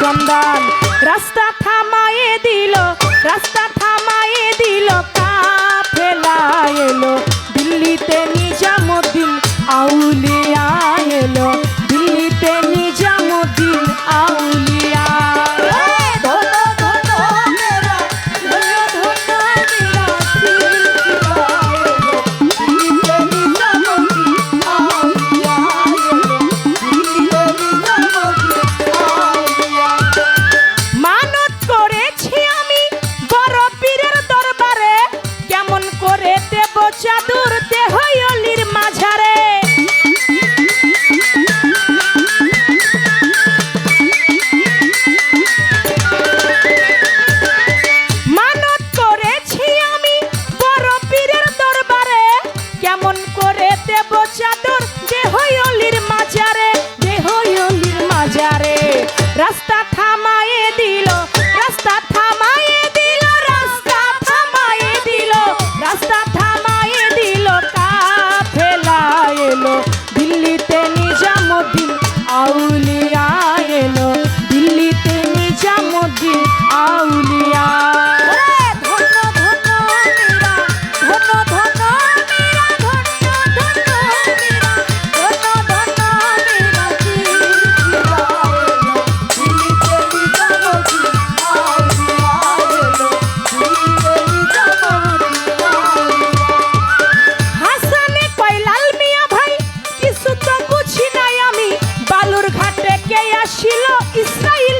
সন্ধান। রাস্তা থামায়ে দিল রাস্তা থামায়ে দিল কা ফেলা এলো। দিন আউলিয়া কে আসিল ইসরাইল